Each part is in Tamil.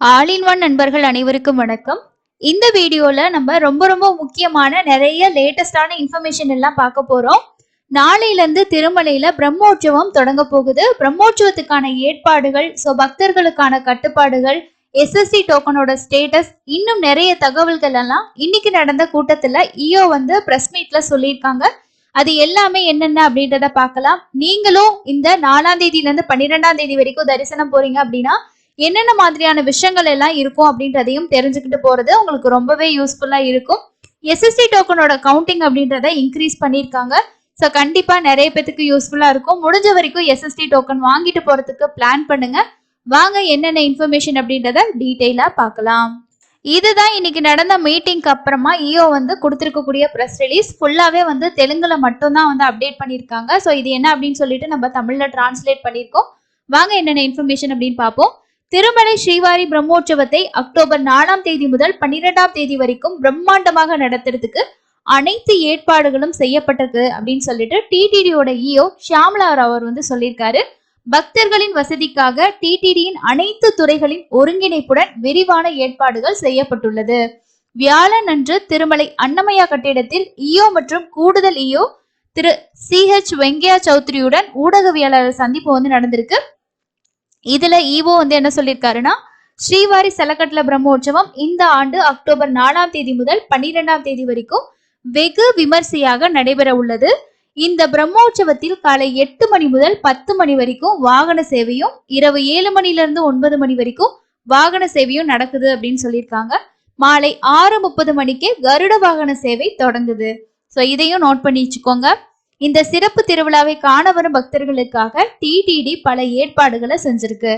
ஆல் இன் ஒன் நண்பர்கள் அனைவருக்கும் வணக்கம். இந்த வீடியோல நம்ம ரொம்ப ரொம்ப முக்கியமான நிறைய லேட்டஸ்டான இன்ஃபர்மேஷன் எல்லாம் பார்க்க போறோம். நாளையில இருந்து திருமலையில பிரம்மோற்சவம் தொடங்க போகுது. பிரம்மோற்சவத்துக்கான ஏற்பாடுகள் ஸோ பக்தர்களுக்கான கட்டுப்பாடுகள் எஸ்எஸ்சி டோக்கனோட ஸ்டேட்டஸ் இன்னும் நிறைய தகவல்கள் எல்லாம் இன்னைக்கு நடந்த கூட்டத்துல இஓ வந்து பிரஸ் மீட்ல சொல்லியிருக்காங்க. அது எல்லாமே என்னென்ன அப்படின்றத பார்க்கலாம். நீங்களும் இந்த நாலாம் தேதியில இருந்து பன்னிரெண்டாம் தேதி வரைக்கும் தரிசனம் போறீங்க அப்படின்னா என்னென்ன மாதிரியான விஷயங்கள் எல்லாம் இருக்கும் அப்படின்றதையும் தெரிஞ்சுக்கிட்டு போறது உங்களுக்கு ரொம்பவே யூஸ்ஃபுல்லா இருக்கும். எஸ்எஸ்சி டோக்கனோட கவுண்டிங் அப்படின்றத இன்க்ரீஸ் பண்ணியிருக்காங்க. ஸோ கண்டிப்பா நிறைய பேத்துக்கு யூஸ்ஃபுல்லா இருக்கும். முடிஞ்ச வரைக்கும் எஸ்எஸ்டி டோக்கன் வாங்கிட்டு போறதுக்கு பிளான் பண்ணுங்க. வாங்க என்னென்ன இன்ஃபர்மேஷன் அப்படின்றத டீட்டெயிலா பார்க்கலாம். இதுதான் இன்னைக்கு நடந்த மீட்டிங்க்கு அப்புறமா இஓ வந்து கொடுத்துருக்கக்கூடிய ப்ரெஸ் ரிலீஸ் ஃபுல்லாவே வந்து தெலுங்குல மட்டும்தான் வந்து அப்டேட் பண்ணியிருக்காங்க. ஸோ இது என்ன அப்படின்னு சொல்லிட்டு நம்ம தமிழ்ல டிரான்ஸ்லேட் பண்ணியிருக்கோம். வாங்க என்னென்ன இன்ஃபர்மேஷன் அப்படின்னு பார்ப்போம். திருமலை ஸ்ரீவாரி பிரம்மோற்சவத்தை அக்டோபர் நாலாம் தேதி முதல் பன்னிரெண்டாம் தேதி வரைக்கும் பிரம்மாண்டமாக நடத்துறதுக்கு அனைத்து ஏற்பாடுகளும் செய்யப்பட்டிருக்கு அப்படின்னு சொல்லிட்டு டிடிடியோட இஓ ஷியாமலா அவர் வந்து சொல்லியிருக்காரு. பக்தர்களின் வசதிக்காக டிடிடியின் அனைத்து துறைகளின் ஒருங்கிணைப்புடன் விரிவான ஏற்பாடுகள் செய்யப்பட்டுள்ளது. வியாழன் அன்று திருமலை அன்னமயா கட்டிடத்தில் இஓ மற்றும் கூடுதல் இஓ திரு சி ஹெச் வெங்கையா சௌத்ரியுடன் ஊடகவியலாளர் சந்திப்பு வந்து நடந்திருக்கு. இதுல ஈவோ வந்து என்ன சொல்லியிருக்காருன்னா ஸ்ரீவாரி செலக்கட்ல பிரம்மோற்சவம் இந்த ஆண்டு அக்டோபர் நாலாம் தேதி முதல் பன்னிரெண்டாம் தேதி வரைக்கும் வெகு விமர்சையாக நடைபெற உள்ளது. இந்த பிரம்மோற்சவத்தில் காலை எட்டு மணி முதல் பத்து மணி வரைக்கும் வாகன சேவையும் இரவு ஏழு மணில இருந்து ஒன்பது மணி வரைக்கும் வாகன சேவையும் நடக்குது அப்படின்னு சொல்லியிருக்காங்க. மாலை ஆறு முப்பது மணிக்கே கருட வாகன சேவை தொடங்குது. ஸோ இதையும் நோட் பண்ணி வச்சுக்கோங்க. இந்த சிறப்பு திருவிழாவை காண வரும் பக்தர்களுக்காக டிடிடி பல ஏற்பாடுகளை செஞ்சிருக்கு.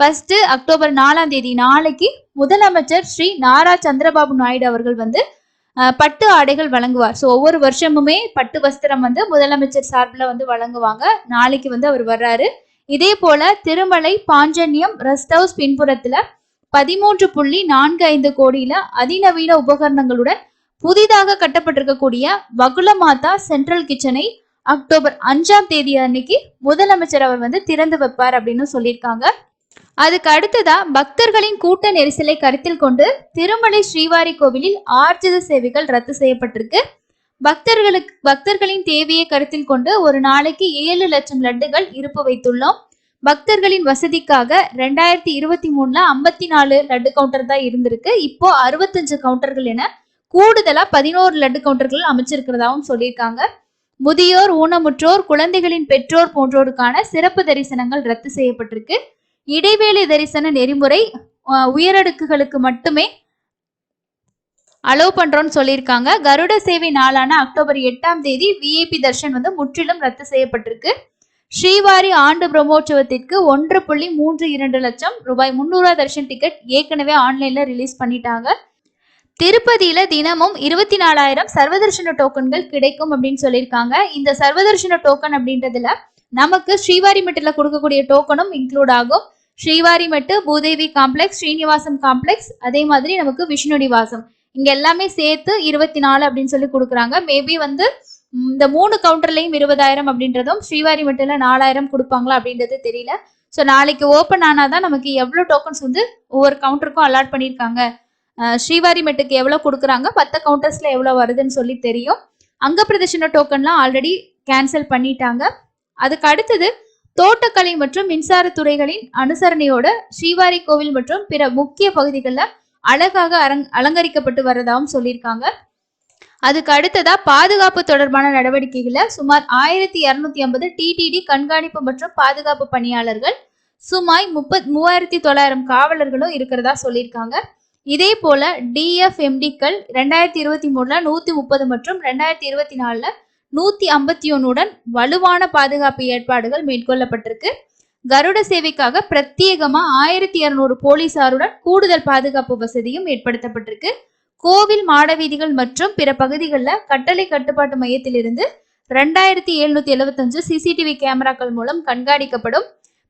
ஃபர்ஸ்ட் அக்டோபர் நாலாம் தேதி நாளைக்கு முதலமைச்சர் ஸ்ரீ நாரா சந்திரபாபு நாயுடு அவர்கள் வந்து பட்டு ஆடைகள் வழங்குவார். ஸோ ஒவ்வொரு வருஷமுமே பட்டு வஸ்திரம் வந்து முதலமைச்சர் சார்பில் வந்து வழங்குவாங்க. நாளைக்கு வந்து அவர் வர்றாரு. இதே போல திருமலை பாஞ்சன்யம் ரெஸ்ட் ஹவுஸ் பின்புறத்துல பதிமூன்று புள்ளி நான்கு ஐந்து கோடியில அதிநவீன உபகரணங்களுடன் புதிதாக கட்டப்பட்டிருக்கக்கூடிய வகுலமாதா சென்ட்ரல் கிச்சனை அக்டோபர் அஞ்சாம் தேதி அன்னைக்கு முதலமைச்சர் அவர் வந்து திறந்து வைப்பார் அப்படின்னு சொல்லியிருக்காங்க. அதுக்கு அடுத்ததா பக்தர்களின் கூட்ட நெரிசலை கருத்தில் கொண்டு திருமலை ஸ்ரீவாரி கோவிலில் ஆர்ஜித சேவைகள் ரத்து செய்யப்பட்டிருக்கு. பக்தர்களுக்கு பக்தர்களின் தேவையை கருத்தில் கொண்டு ஒரு நாளைக்கு ஏழு லட்சம் லட்டுகள் இருப்பு வைத்துள்ளோம். பக்தர்களின் வசதிக்காக ரெண்டாயிரத்தி இருபத்தி மூணுல ஐம்பத்தி நாலு லட்டு கவுண்டர் தான் இருந்திருக்கு. இப்போ அறுபத்தஞ்சு கவுண்டர்கள் என கூடுதலா பதினோரு லட்டு கவுண்டர்கள் அமைச்சிருக்கிறதாவும் சொல்லியிருக்காங்க. முதியோர் ஊனமுற்றோர் குழந்தைகளின் பெற்றோர் போன்றோருக்கான சிறப்பு தரிசனங்கள் ரத்து செய்யப்பட்டிருக்கு. இடைவேளை தரிசன நெறிமுறை உயரடுக்குகளுக்கு மட்டுமே அலோவ் பண்றோம்னு சொல்லியிருக்காங்க. கருட சேவை நாளான அக்டோபர் எட்டாம் தேதி விஐபி தர்ஷன் வந்து முற்றிலும் ரத்து செய்யப்பட்டிருக்கு. ஸ்ரீவாரி ஆண்டு பிரம்மோற்சவத்திற்கு ஒன்று புள்ளி மூன்று இரண்டு லட்சம் ரூபாய் முன்னூறுவா தர்ஷன் டிக்கெட் ஏற்கனவே ஆன்லைன்ல ரிலீஸ் பண்ணிட்டாங்க. திருப்பதியில தினமும் இருபத்தி நாலாயிரம் சர்வதர்ஷன டோக்கன்கள் கிடைக்கும் அப்படின்னு சொல்லியிருக்காங்க. இந்த சர்வதர்ஷன டோக்கன் அப்படின்றதுல நமக்கு ஸ்ரீவாரிமட்டில் கொடுக்கக்கூடிய டோக்கனும் இன்க்ளூட் ஆகும். ஸ்ரீவாரிமெட்டு பூதேவி காம்ப்ளெக்ஸ் ஸ்ரீனிவாசம் காம்ப்ளெக்ஸ் அதே மாதிரி நமக்கு விஷ்ணு நிவாசம் இங்க எல்லாமே சேர்த்து இருபத்தி நாலு அப்படின்னு சொல்லி கொடுக்குறாங்க. மேபி வந்து இந்த மூணு கவுண்டர்லையும் இருபதாயிரம் அப்படின்றதும் ஸ்ரீவாரி மெட்டில் நாலாயிரம் கொடுப்பாங்களா அப்படின்றது தெரியல. ஸோ நாளைக்கு ஓப்பன் ஆனாதான் நமக்கு எவ்வளோ டோக்கன்ஸ் வந்து ஒவ்வொரு கவுண்டருக்கும் அலாட் பண்ணியிருக்காங்க. ஸ்ரீவாரி மெட்டுக்கு எவ்வளோ கொடுக்குறாங்க? பத்து கவுண்டர்ஸில் எவ்வளோ வருதுன்னு சொல்லி தெரியும். அங்க பிரதர்ஷன டோக்கன்லாம் ஆல்ரெடி கேன்சல் பண்ணிட்டாங்க. அதுக்கு அடுத்தது தோட்டக்கலை மற்றும் மின்சாரத்துறைகளின் அனுசரணையோட ஸ்ரீவாரி கோவில் மற்றும் பிற முக்கிய பகுதிகளில் அழகாக அரங் அலங்கரிக்கப்பட்டு வர்றதாகவும் சொல்லியிருக்காங்க. அதுக்கு அடுத்ததா பாதுகாப்பு தொடர்பான நடவடிக்கைகளை சுமார் ஆயிரத்தி இரநூத்தி ஐம்பது டிடிடி கண்காணிப்பு மற்றும் பாதுகாப்பு பணியாளர்கள் சுமாய் முப்பத் மூவாயிரத்தி தொள்ளாயிரம் காவலர்களும் இருக்கிறதா சொல்லியிருக்காங்க. இதே போல டிஎஃப்எம்டிக்கள் ரெண்டாயிரத்தி இருபத்தி மூணுல நூத்தி முப்பது மற்றும் ரெண்டாயிரத்தி இருபத்தி நாலுல நூத்தி ஐம்பத்தி ஒன்னுடன் வலுவான பாதுகாப்பு ஏற்பாடுகள் மேற்கொள்ளப்பட்டிருக்கு. கருட சேவைக்காக பிரத்யேகமா ஆயிரத்தி இருநூறு போலீசாருடன் கூடுதல் பாதுகாப்பு வசதியும் ஏற்படுத்தப்பட்டிருக்கு. கோவில் மாடவீதிகள் மற்றும் பிற பகுதிகளில் கட்டளை கட்டுப்பாட்டு மையத்திலிருந்து ரெண்டாயிரத்தி எழுநூத்தி எழுபத்தஞ்சு சிசிடிவி கேமராக்கள் மூலம் கண்காணிக்கப்படும்.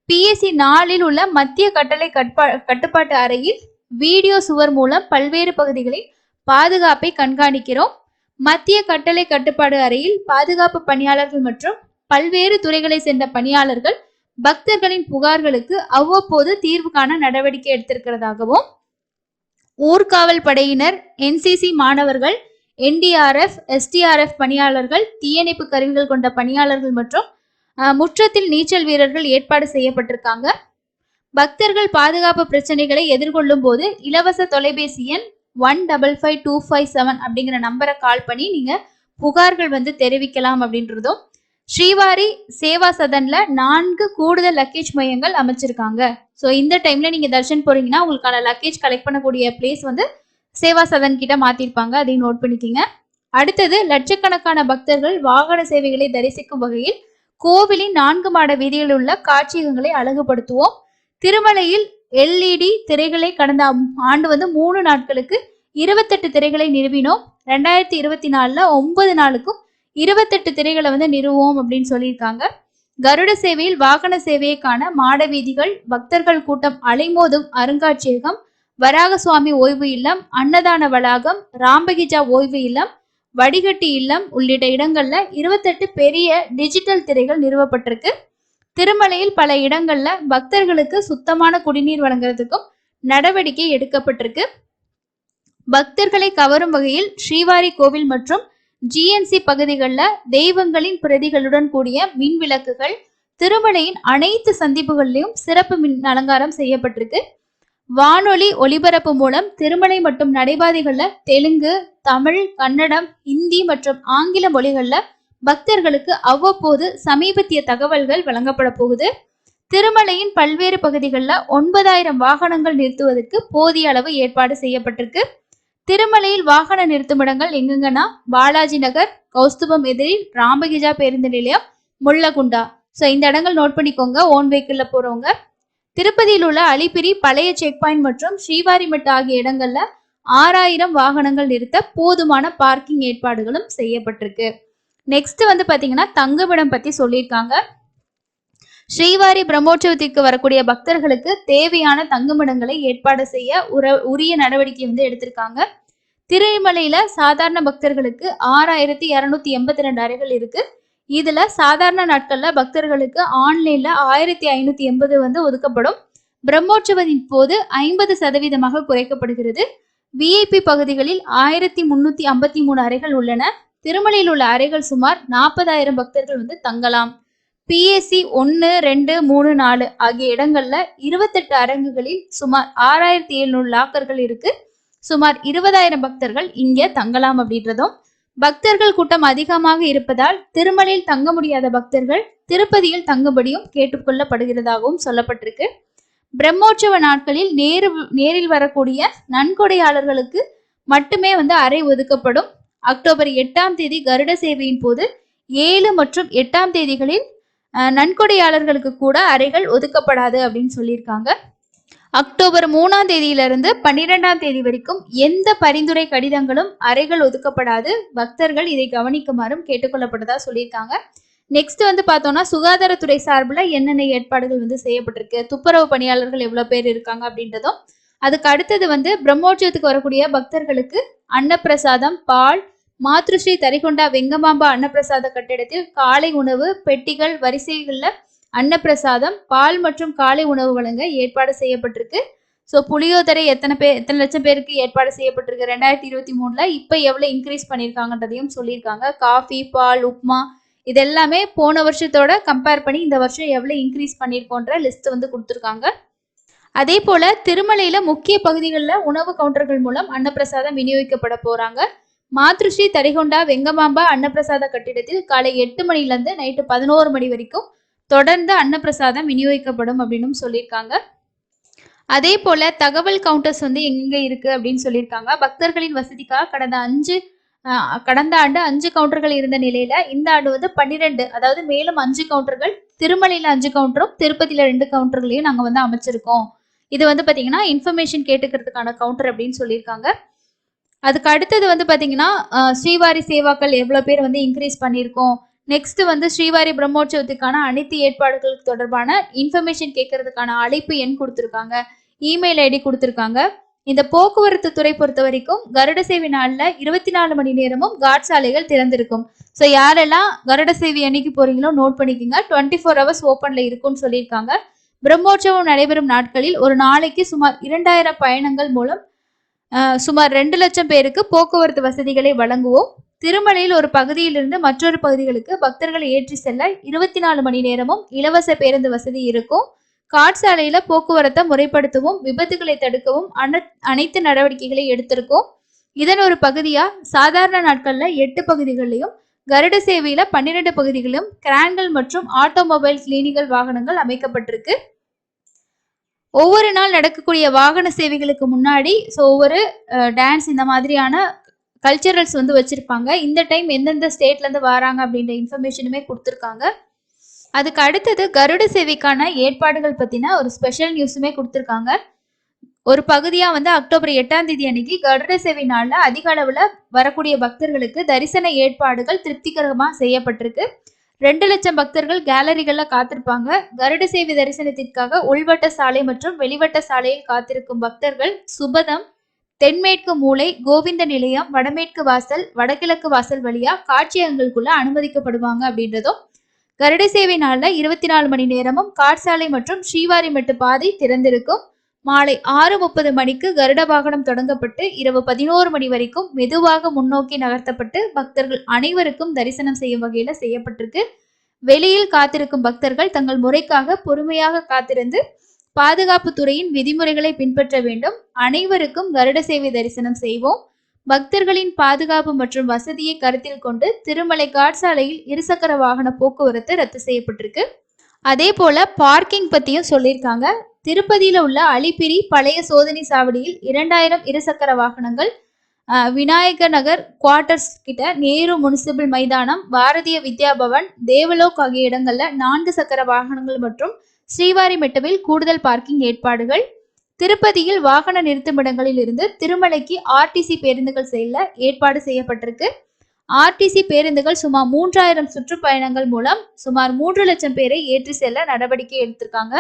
பிஎஸ்சி நாலில் உள்ள மத்திய கட்டளை கட்பா கட்டுப்பாட்டு அறையில் வீடியோ சுவர் மூலம் பல்வேறு பகுதிகளில் பாதுகாப்பை கண்காணிக்கிறோம். மத்திய கட்டளை கட்டுப்பாடு அறையில் பாதுகாப்பு பணியாளர்கள் மற்றும் பல்வேறு துறைகளை சேர்ந்த பணியாளர்கள் பக்தர்களின் புகார்களுக்கு அவ்வப்போது தீர்வு காண நடவடிக்கை எடுத்திருக்கிறதாகவும் ஊர்காவல் படையினர் என்சிசி மாணவர்கள் என்டிஆர்எஃப் எஸ்டிஆர்எஃப் பணியாளர்கள் தீயணைப்பு கருவிகள் கொண்ட பணியாளர்கள் மற்றும் முற்றத்தில் நீச்சல் வீரர்கள் ஏற்பாடு செய்யப்பட்டிருக்காங்க. பக்தர்கள் பாதுகாப்பு பிரச்சனைகளை எதிர்கொள்ளும் போது இலவச தொலைபேசி எண் one double five two five seven அப்படிங்கிற நம்பரை கால் பண்ணி நீங்க புகார்கள் வந்து தெரிவிக்கலாம் அப்படின்றதும் ஸ்ரீவாரி சேவா சதன்ல நான்கு கூடுதல் லக்கேஜ் மையங்கள் அமைச்சிருக்காங்க. ஸோ இந்த டைம்ல நீங்க தர்ஷன் போறீங்கன்னா உங்களுக்கான லக்கேஜ் கலெக்ட் பண்ணக்கூடிய பிளேஸ் வந்து சேவா சதன் கிட்ட மாத்திருப்பாங்க. அதையும் நோட் பண்ணிக்கோங்க. அடுத்தது லட்சக்கணக்கான பக்தர்கள் வாகன சேவைகளை தரிசிக்கும் வகையில் கோவிலின் நான்கு மாட வீதியில் உள்ள காட்சியகங்களை அழகுபடுத்துவோம். திருமலையில் எல்இடி திரைகளை கடந்த ஆண்டு வந்து மூணு நாட்களுக்கு இருபத்தெட்டு திரைகளை நிறுவினோம். ரெண்டாயிரத்தி இருபத்தி நாலுல ஒன்பது நாளுக்கும் இருபத்தெட்டு திரைகளை வந்து நிறுவோம் அப்படின்னு சொல்லியிருக்காங்க. கருட சேவையில் வாகன சேவையை காண மாட வீதிகள் பக்தர்கள் கூட்டம் அலைமோதும் அருங்காட்சியகம் வராக சுவாமி ஓய்வு இல்லம் அன்னதான வளாகம் ராம்பகிஜா ஓய்வு இல்லம் வடிகட்டி இல்லம் உள்ளிட்ட இடங்கள்ல இருபத்தெட்டு பெரிய டிஜிட்டல் திரைகள் நிறுவப்பட்டிருக்கு. திருமலையில் பல இடங்கள்ல பக்தர்களுக்கு சுத்தமான குடிநீர் வழங்குறதுக்கும் நடவடிக்கை எடுக்கப்பட்டிருக்கு. பக்தர்களை கவரும் வகையில் ஸ்ரீவாரி கோவில் மற்றும் ஜிஎன்சி பகுதிகளில் தெய்வங்களின் பிரதிகளுடன் கூடிய மின் விளக்குகள் திருமலையின் அனைத்து சந்திப்புகளிலும் சிறப்பு மின் அலங்காரம் செய்யப்பட்டிருக்கு. வானொலி ஒலிபரப்பு மூலம் திருமலை மற்றும் நடைபாதைகள்ல தெலுங்கு தமிழ் கன்னடம் இந்தி மற்றும் ஆங்கில மொழிகளில் பக்தர்களுக்கு அவ்வப்போது சமீபத்திய தகவல்கள் வழங்கப்பட போகுது. திருமலையின் பல்வேறு பகுதிகளில் ஒன்பதாயிரம் வாகனங்கள் நிறுத்துவதற்கு போதிய அளவு ஏற்பாடு செய்யப்பட்டிருக்கு. திருமலையில் வாகன நிறுத்துமிடங்கள் எங்கெங்கன்னா பாலாஜி நகர் கௌஸ்துபம் எதிரில் ராமகிஜா பேருந்து நிலையம் முள்ளகுண்டா. ஸோ இந்த இடங்கள் நோட் பண்ணிக்கோங்க ஓன் வெஹிக்கிளில் போகிறவங்க திருப்பதியில் உள்ள அலிபிரி பழைய செக் பாயிண்ட் மற்றும் ஸ்ரீவாரிமட் ஆகிய இடங்கள்ல ஆறாயிரம் வாகனங்கள் நிறுத்த போதுமான பார்க்கிங் ஏற்பாடுகளும் செய்யப்பட்டிருக்கு. நெக்ஸ்ட் வந்து பாத்தீங்கன்னா தங்குமிடம் பத்தி சொல்லியிருக்காங்க. ஸ்ரீவாரி பிரம்மோற்சவத்திற்கு வரக்கூடிய பக்தர்களுக்கு தேவையான தங்குமிடங்களை ஏற்பாடு செய்ய உர உரிய நடவடிக்கை வந்து எடுத்திருக்காங்க. திருமலையில சாதாரண பக்தர்களுக்கு ஆறாயிரத்தி இரநூத்தி எண்பத்தி ரெண்டு அறைகள் இருக்கு. இதுல சாதாரண நாட்கள்ல பக்தர்களுக்கு ஆன்லைன்ல ஆயிரத்தி ஐநூத்தி எண்பது வந்து ஒதுக்கப்படும். பிரம்மோற்சவத்தின் போது ஐம்பது சதவீதமாக குறைக்கப்படுகிறது. விஐபி பகுதிகளில் ஆயிரத்தி முன்னூத்தி ஐம்பத்தி மூணு அறைகள் உள்ளன. திருமலையில் உள்ள அறைகள் சுமார் நாற்பதாயிரம் பக்தர்கள் வந்து தங்கலாம். பிஎஸ்சி ஒன்று ரெண்டு மூணு நாலு ஆகிய இடங்கள்ல இருபத்தெட்டு அரங்குகளில் சுமார் ஆறாயிரத்தி எழுநூறு லாக்கர்கள் இருக்கு. சுமார் இருபதாயிரம் பக்தர்கள் இங்கே தங்கலாம் அப்படின்றதும். பக்தர்கள் கூட்டம் அதிகமாக இருப்பதால் திருமலையில் தங்க முடியாத பக்தர்கள் திருப்பதியில் தங்கும்படியும் கேட்டுக்கொள்ளப்படுகிறதாகவும் சொல்லப்பட்டிருக்கு. பிரம்மோற்சவ நாட்களில் நேரு நேரில் வரக்கூடிய நன்கொடையாளர்களுக்கு மட்டுமே வந்து அறை ஒதுக்கப்படும். அக்டோபர் எட்டாம் தேதி கருட சேவையின் போது ஏழு மற்றும் எட்டாம் தேதிகளில் நன்கொடையாளர்களுக்கு கூட அறைகள் ஒதுக்கப்படாது அப்படின்னு சொல்லியிருக்காங்க. அக்டோபர் மூணாம் தேதியிலிருந்து பன்னிரெண்டாம் தேதி வரைக்கும் எந்த பரிந்துரை கடிதங்களும் அறைகள் ஒதுக்கப்படாது. பக்தர்கள் இதை கவனிக்குமாறும் கேட்டுக்கொள்ளப்பட்டதா சொல்லியிருக்காங்க. நெக்ஸ்ட் வந்து பார்த்தோம்னா சுகாதாரத்துறை சார்பில் என்னென்ன ஏற்பாடுகள் வந்து செய்யப்பட்டிருக்கு? துப்புரவு பணியாளர்கள் எவ்வளோ பேர் இருக்காங்க அப்படின்றதும் அதுக்கு அடுத்தது வந்து பிரம்மோற்சவத்துக்கு வரக்கூடிய பக்தர்களுக்கு அன்னப்பிரசாதம் பால் மாத்ருஸ்ரீ தரிகொண்டா வெங்கமாம்பா அன்னப்பிரசாத கட்டிடத்தில் காலை உணவு பெட்டிகள் வரிசைகளில் அன்னப்பிரசாதம் பால் மற்றும் காலை உணவு வழங்க ஏற்பாடு செய்யப்பட்டிருக்கு. ஸோ புளியோதரை எத்தனை பேர் எத்தனை லட்சம் பேருக்கு ஏற்பாடு செய்யப்பட்டிருக்கு? ரெண்டாயிரத்தி இருபத்தி மூணில் இப்போ எவ்வளோ இன்க்ரீஸ் பண்ணியிருக்காங்கன்றதையும் சொல்லியிருக்காங்க. காஃபி பால் உப்மா இதெல்லாமே போன வருஷத்தோட கம்பேர் பண்ணி இந்த வருஷம் எவ்வளோ இன்க்ரீஸ் பண்ணியிருக்கோன்ற லிஸ்ட் வந்து கொடுத்துருக்காங்க. அதே போல திருமலையில முக்கிய பகுதிகளில் உணவு கவுண்டர்கள் மூலம் அன்னப்பிரசாதம் விநியோகிக்கப்பட போறாங்க. மாத்ருஸ்ரீ தரிகொண்டா வெங்கமாம்பா அன்னப்பிரசாத கட்டிடத்தில் காலை எட்டு மணிலேருந்து நைட்டு பதினோரு மணி வரைக்கும் தொடர்ந்து அன்னப்பிரசாதம் விநியோகிக்கப்படும் அப்படின்னு சொல்லியிருக்காங்க. அதே போல தகவல் கவுண்டர்ஸ் வந்து எங்க இருக்கு அப்படின்னு சொல்லியிருக்காங்க. பக்தர்களின் வசதிக்காக கடந்த அஞ்சு கடந்த ஆண்டு அஞ்சு கவுண்டர்கள் இருந்த நிலையில இந்த ஆண்டு வந்து பன்னிரெண்டு அதாவது மேலும் அஞ்சு கவுண்டர்கள் திருமலையில அஞ்சு கவுண்டரும் திருப்பதியில ரெண்டு கவுண்டர்களையும் நாங்க வந்து அமைச்சிருக்கோம். இது வந்து பார்த்தீங்கன்னா இன்ஃபர்மேஷன் கேட்டுக்கிறதுக்கான கவுண்டர் அப்படின்னு சொல்லியிருக்காங்க. அதுக்கு அடுத்தது வந்து பார்த்தீங்கன்னா ஸ்ரீவாரி சேவாக்கள் எவ்வளோ பேர் வந்து இன்க்ரீஸ் பண்ணியிருக்கோம். நெக்ஸ்ட் வந்து ஸ்ரீவாரி பிரம்மோற்சவத்துக்கான அனைத்து ஏற்பாடுகளுக்கு தொடர்பான இன்ஃபர்மேஷன் கேட்கறதுக்கான அழைப்பு எண் கொடுத்துருக்காங்க. இமெயில் ஐடி கொடுத்துருக்காங்க. இந்த போக்குவரத்து துறை பொறுத்த வரைக்கும் கருட சேவை நாளில் இருபத்தி நாலு மணி நேரமும் காட் சாலைகள் திறந்திருக்கும். ஸோ யாரெல்லாம் கருட சேவை அன்னைக்கு போறீங்களோ நோட் பண்ணிக்கோங்க. டுவெண்ட்டி ஃபோர் ஹவர்ஸ் ஓப்பன்ல இருக்கும்னு சொல்லியிருக்காங்க. பிரம்மோற்சவம் நடைபெறும் நாட்களில் ஒரு நாளைக்கு சுமார் இரண்டாயிரம் பயணங்கள் மூலம் சுமார் ரெண்டு லட்சம் பேருக்கு போக்குவரத்து வசதிகளை வழங்குவோம். திருமலையில் ஒரு பகுதியிலிருந்து மற்றொரு பகுதிகளுக்கு பக்தர்களை ஏற்றி செல்ல இருபத்தி நாலு மணி நேரமும் இலவச பேருந்து வசதி இருக்கும். காட்சாலையில போக்குவரத்தை முறைப்படுத்தவும். விபத்துகளை தடுக்கவும் அனைத்து நடவடிக்கைகளை எடுத்திருக்கோம். இதன் ஒரு பகுதியா சாதாரண நாட்கள்ல எட்டு பகுதிகளிலும் கருட சேவையில பன்னிரெண்டு பகுதிகளிலும் கிரான்கள் மற்றும் ஆட்டோமொபைல் கிளினிக்கல் வாகனங்கள் அமைக்கப்பட்டிருக்கு. ஒவ்வொரு நாள் நடக்கக்கூடிய வாகன சேவைகளுக்கு முன்னாடி ஸோ ஒவ்வொரு டான்ஸ் இந்த மாதிரியான கல்ச்சரல்ஸ் வந்து வச்சிருப்பாங்க. இந்த டைம் எந்தெந்த ஸ்டேட்லேருந்து வராங்க அப்படின்ற இன்ஃபர்மேஷனுமே கொடுத்துருக்காங்க. அதுக்கு அடுத்தது கருட சேவைக்கான ஏற்பாடுகள் பற்றின ஒரு ஸ்பெஷல் நியூஸுமே கொடுத்துருக்காங்க. ஒரு பகுதியா வந்து அக்டோபர் எட்டாம் தேதி அன்னைக்கு கருட சேவை நாள்ல அதிக அளவுல வரக்கூடிய பக்தர்களுக்கு தரிசன ஏற்பாடுகள் திருப்திகரமா செய்யப்பட்டிருக்கு. ரெண்டு லட்சம் பக்தர்கள் கேலரிகள்ல காத்திருப்பாங்க. கருட சேவை தரிசனத்திற்காக உள்வட்ட சாலை மற்றும் வெளிவட்ட சாலையில் காத்திருக்கும் பக்தர்கள் சுபதம் தென்மேற்கு மூலை கோவிந்த நிலையம் வடமேற்கு வாசல் வடகிழக்கு வாசல் வழியா காட்சியகங்களுக்குள்ள அனுமதிக்கப்படுவாங்க அப்படின்றதும் கருட சேவை நாளில் இருபத்தி நாலு மணி நேரமும் காட்சாலை மற்றும் ஸ்ரீவாரிமெட்டு பாதை திறந்திருக்கும். மாலை ஆறு முப்பது மணிக்கு கருட வாகனம் தொடங்கப்பட்டு இரவு பதினோரு மணி வரைக்கும் மெதுவாக முன்னோக்கி நகர்த்தப்பட்டு பக்தர்கள் அனைவருக்கும் தரிசனம் செய்யும் வகையில செய்யப்பட்டிருக்கு. வெளியில் காத்திருக்கும் பக்தர்கள் தங்கள் முறைக்காக பொறுமையாக காத்திருந்து பாதுகாப்பு துறையின் விதிமுறைகளை பின்பற்ற வேண்டும். அனைவருக்கும் கருட சேவை தரிசனம் செய்வோம். பக்தர்களின் பாதுகாப்பு மற்றும் வசதியை கருத்தில் கொண்டு திருமலை காட்சாலையில் இருசக்கர வாகன போக்குவரத்து ரத்து செய்யப்பட்டிருக்கு. அதே போல பார்க்கிங் பத்தியும் சொல்லியிருக்காங்க. திருப்பதியில உள்ள அலிப்பிரி பழைய சோதனை சாவடியில் இரண்டாயிரம் இருசக்கர வாகனங்கள் விநாயகர் நகர் குவார்ட்டர்ஸ் கிட்ட நேரு முனிசிபல் மைதானம் பாரதிய வித்யா பவன் தேவலோக் ஆகிய இடங்கள்ல நான்கு சக்கர வாகனங்கள் மற்றும் ஸ்ரீவாரிமெட்டவில் கூடுதல் பார்க்கிங் ஏற்பாடுகள். திருப்பதியில் வாகன நிறுத்துமிடங்களில் இருந்து திருமலைக்கு ஆர்டிசி பேருந்துகள் செல்ல ஏற்பாடு செய்யப்பட்டிருக்கு. ஆர்டிசி பேருந்துகள் சுமார் மூன்றாயிரம் சுற்றுப்பயணங்கள் மூலம் சுமார் மூன்று லட்சம் பேரை ஏற்றி செல்ல நடவடிக்கை எடுத்திருக்காங்க.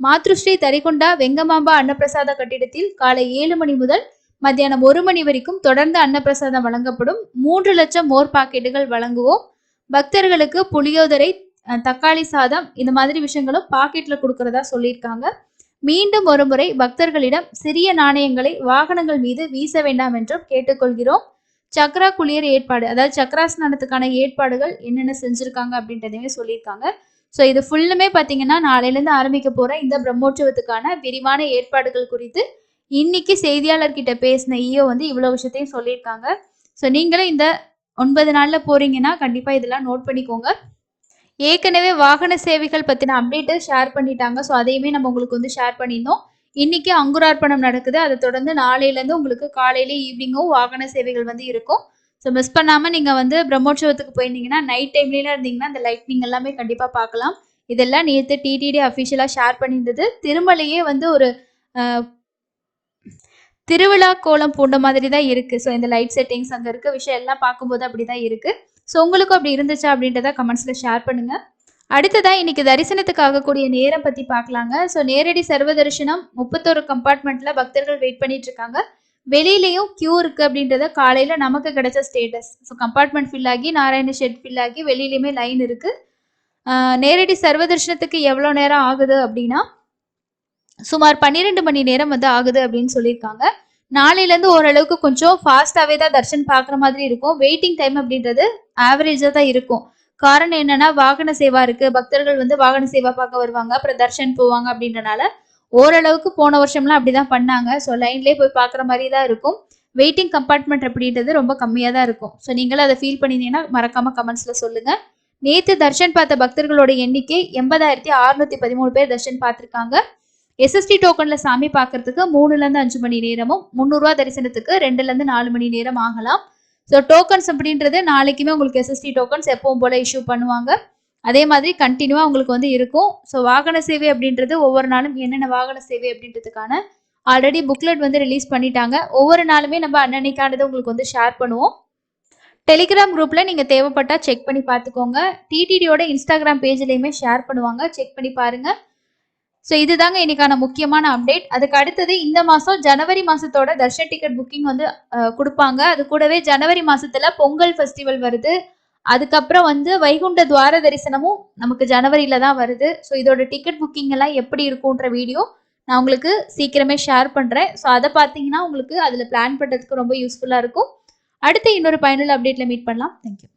மாத்ருஸ்ரீ தரிகொண்டா வெங்கமாம்பா அன்னப்பிரசாத கட்டிடத்தில் காலை ஏழு மணி முதல் மத்தியானம் ஒரு மணி வரைக்கும் தொடர்ந்து அன்னப்பிரசாதம் வழங்கப்படும். மூன்று லட்சம் மோர் பாக்கெட்டுகள் வழங்குவோம். பக்தர்களுக்கு புளியோதரை தக்காளி சாதம் இந்த மாதிரி விஷயங்களும் பாக்கெட்ல கொடுக்கறதா சொல்லியிருக்காங்க. மீண்டும் ஒருமுறை பக்தர்களிடம் சிறிய நாணயங்களை வாகனங்கள் மீது வீச வேண்டாம் என்றும் கேட்டுக்கொள்கிறோம். சக்ரா குளியர் ஏற்பாடு அதாவது சக்ராஸ்நானத்துக்கான ஏற்பாடுகள் என்னென்ன செஞ்சிருக்காங்க அப்படின்றதையுமே சொல்லியிருக்காங்க. ஸோ இது ஃபுல்லுமே பார்த்தீங்கன்னா நாளையிலேருந்து ஆரம்பிக்க போகிற இந்த பிரம்மோற்சவத்துக்கான விரிவான ஏற்பாடுகள் குறித்து இன்னைக்கு செய்தியாளர்கிட்ட பேசின ஈயோ வந்து இவ்வளோ விஷயத்தையும் சொல்லியிருக்காங்க. ஸோ நீங்களும் இந்த ஒன்பது நாளில் போறீங்கன்னா கண்டிப்பாக இதெல்லாம் நோட் பண்ணிக்கோங்க. ஏற்கனவே வாகன சேவைகள் பற்றின அப்டேட்டு ஷேர் பண்ணிட்டாங்க. ஸோ அதையுமே நம்ம உங்களுக்கு வந்து ஷேர் பண்ணியிருந்தோம். இன்னைக்கு அங்குரார்ப்பணம் நடக்குது. அதை தொடர்ந்து நாளையிலேருந்து உங்களுக்கு காலையில ஈவினிங்கும் வாகன சேவைகள் வந்து இருக்கும். ஸோ மிஸ் பண்ணாம நீங்க வந்து பிரம்மோற்சவத்துக்கு போயிருந்தீங்கன்னா நைட் டைம்ல இருந்தீங்கன்னா அந்த லைட்னிங் எல்லாமே கண்டிப்பா பார்க்கலாம். இதெல்லாம் நேற்று டிடிடி அஃபிஷியலாக ஷேர் பண்ணியிருந்தது. திருமலையே வந்து ஒரு திருவிழா கோலம் பூண்ட மாதிரி தான் இருக்கு. ஸோ இந்த லைட் செட்டிங்ஸ் அங்கே இருக்க விஷயம் எல்லாம் பார்க்கும்போது அப்படி தான் இருக்கு. ஸோ உங்களுக்கும் அப்படி இருந்துச்சா அப்படின்றத கமெண்ட்ஸ்ல ஷேர் பண்ணுங்க. அடுத்ததா இன்னைக்கு தரிசனத்துக்கு ஆகக்கூடிய நேரம் பத்தி பார்க்கலாங்க. ஸோ நேரடி சர்வ தரிசனம் முப்பத்தோரு கம்பார்ட்மெண்ட்ல பக்தர்கள் வெயிட் பண்ணிட்டு இருக்காங்க. வெளியிலையும் கியூ இருக்கு அப்படின்றத காலையில நமக்கு கிடைச்ச ஸ்டேட்டஸ் ஸோ கம்பார்ட்மெண்ட் ஃபில் ஆகி நாராயண ஷெட் ஃபில் ஆகி வெளியிலையுமே லைன் இருக்கு. நேரடி சர்வதர்ஷனத்துக்கு எவ்வளோ நேரம் ஆகுது அப்படின்னா சுமார் பன்னிரெண்டு மணி நேரம் வந்து ஆகுது அப்படின்னு சொல்லியிருக்காங்க. நாளையிலேருந்து ஓரளவுக்கு கொஞ்சம் ஃபாஸ்ட்டாகவே தான் தர்ஷன் பார்க்குற மாதிரி இருக்கும். வெயிட்டிங் டைம் அப்படின்றது ஆவரேஜாக தான் இருக்கும். காரணம் என்னன்னா வாகன சேவா இருக்கு. பக்தர்கள் வந்து வாகன சேவா பார்க்க வருவாங்க. அப்புறம் தர்ஷன் போவாங்க அப்படின்றனால ஓரளவுக்கு போன வருஷம்லாம் அப்படிதான் பண்ணாங்க. ஸோ லைன்லேயே போய் பார்க்குற மாதிரி தான் இருக்கும். வெயிட்டிங் கம்பார்ட்மெண்ட் அப்படின்றது ரொம்ப கம்மியாக தான் இருக்கும். ஸோ நீங்களும் அதை ஃபீல் பண்ணியிருந்தீங்கன்னா மறக்காம கமெண்ட்ஸில் சொல்லுங்க. நேற்று தர்ஷன் பார்த்த பக்தர்களோட எண்ணிக்கை எண்பதாயிரத்தி அறுநூத்தி பதிமூணு பேர் தர்ஷன் பார்த்துருக்காங்க. எஸ்எஸ்டி டோக்கன்ல சாமி பார்க்கறதுக்கு மூணுல இருந்து அஞ்சு மணி நேரமும் முந்நூறுரூவா தரிசனத்துக்கு ரெண்டுல இருந்து நாலு மணி நேரம் ஆகலாம். ஸோ டோக்கன்ஸ் அப்படின்றது நாளைக்குமே உங்களுக்கு எஸ்எஸ்டி டோக்கன்ஸ் எப்பவும் போல இஷ்யூ பண்ணுவாங்க. அதே மாதிரி கண்டினியூவாக உங்களுக்கு வந்து இருக்கும். ஸோ வாகன சேவை அப்படின்றது ஒவ்வொரு நாளும் என்னென்ன வாகன சேவை அப்படின்றதுக்கான ஆல்ரெடி புக்லெட் வந்து ரிலீஸ் பண்ணிட்டாங்க. ஒவ்வொரு நாளுமே நம்ம அன்னன்னைக்கானது உங்களுக்கு வந்து ஷேர் பண்ணுவோம். டெலிகிராம் குரூப்பில் நீங்கள் தேவைப்பட்டால் செக் பண்ணி பார்த்துக்கோங்க. டிடிடியோட இன்ஸ்டாகிராம் பேஜ்லேயுமே ஷேர் பண்ணுவாங்க. செக் பண்ணி பாருங்கள் ஸோ இதுதாங்க இன்னைக்கான முக்கியமான அப்டேட் அதுக்கு அடுத்தது இந்த மாதம் ஜனவரி மாதத்தோட தர்ஷன் டிக்கெட் புக்கிங் வந்து கொடுப்பாங்க. அது கூடவே ஜனவரி மாதத்தில் பொங்கல் ஃபெஸ்டிவல் வருது. அதுக்கப்புறம் வந்து வைகுண்ட துவார தரிசனமும் நமக்கு ஜனவரியில தான் வருது. ஸோ இதோட டிக்கெட் புக்கிங் எல்லாம் எப்படி இருக்கும்ன்ற வீடியோ நான் உங்களுக்கு சீக்கிரமே ஷேர் பண்ணுறேன் ஸோ அதை பார்த்தீங்கன்னா உங்களுக்கு அதில் பிளான் பண்ணுறதுக்கு ரொம்ப யூஸ்ஃபுல்லாக இருக்கும். அடுத்து இன்னொரு பயனுள்ள அப்டேட்ல மீட் பண்ணலாம். தேங்க்யூ